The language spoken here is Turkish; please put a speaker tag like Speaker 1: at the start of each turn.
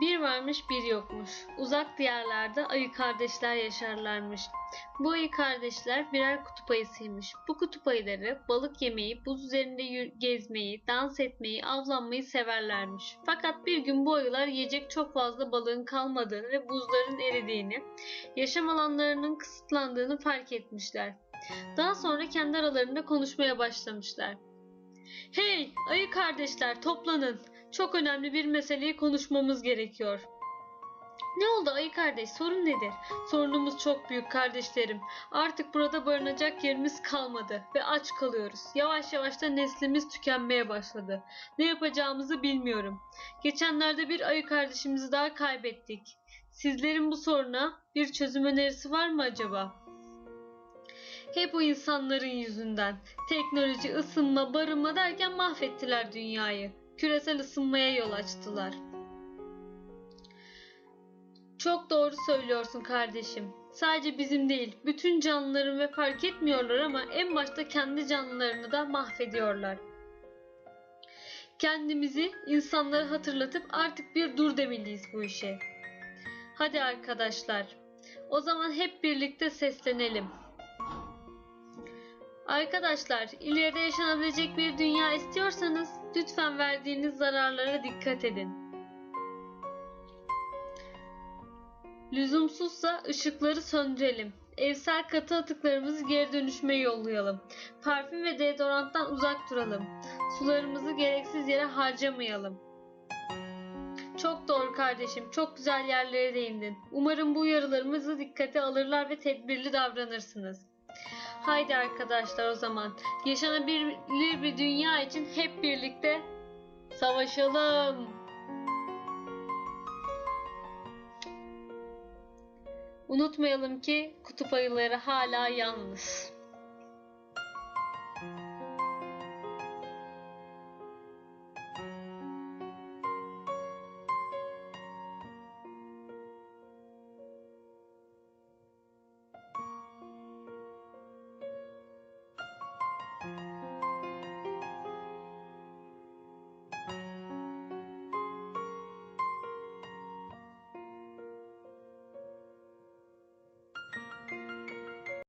Speaker 1: Bir varmış bir yokmuş. Uzak diyarlarda ayı kardeşler yaşarlarmış. Bu ayı kardeşler birer kutup ayısıymış. Bu kutup ayıları balık yemeyi, buz üzerinde gezmeyi, dans etmeyi, avlanmayı severlermiş. Fakat bir gün bu ayılar yiyecek çok fazla balığın kalmadığını ve buzların eridiğini, yaşam alanlarının kısıtlandığını fark etmişler. Daha sonra kendi aralarında konuşmaya başlamışlar. Hey ayı kardeşler toplanın. Çok önemli bir meseleyi konuşmamız gerekiyor. Ne oldu ayı kardeş? Sorun nedir? Sorunumuz çok büyük kardeşlerim. Artık burada barınacak yerimiz kalmadı ve aç kalıyoruz. Yavaş yavaş da neslimiz tükenmeye başladı. Ne yapacağımızı bilmiyorum. Geçenlerde bir ayı kardeşimizi daha kaybettik. Sizlerin bu soruna bir çözüm önerisi var mı acaba? Hep o insanların yüzünden. Teknoloji, ısınma, barınma derken mahvettiler dünyayı. Küresel ısınmaya yol açtılar. Çok doğru söylüyorsun kardeşim. Sadece bizim değil, bütün canlıların ve fark etmiyorlar ama en başta kendi canlılarını da mahvediyorlar. Kendimizi insanlara hatırlatıp artık bir dur demeliyiz bu işe. Hadi arkadaşlar. O zaman hep birlikte seslenelim. Arkadaşlar, ileride yaşanabilecek bir dünya istiyorsanız lütfen verdiğiniz zararlara dikkat edin. Lüzumsuzsa ışıkları söndürelim. Evsel katı atıklarımızı geri dönüşmeye yollayalım. Parfüm ve deodoranttan uzak duralım. Sularımızı gereksiz yere harcamayalım. Çok doğru kardeşim. Çok güzel yerlere değindin. Umarım bu uyarılarımızı dikkate alırlar ve tedbirli davranırsınız. Haydi arkadaşlar o zaman. Yaşanabilir bir dünya için hep birlikte savaşalım. Unutmayalım ki kutup ayıları hala yalnız.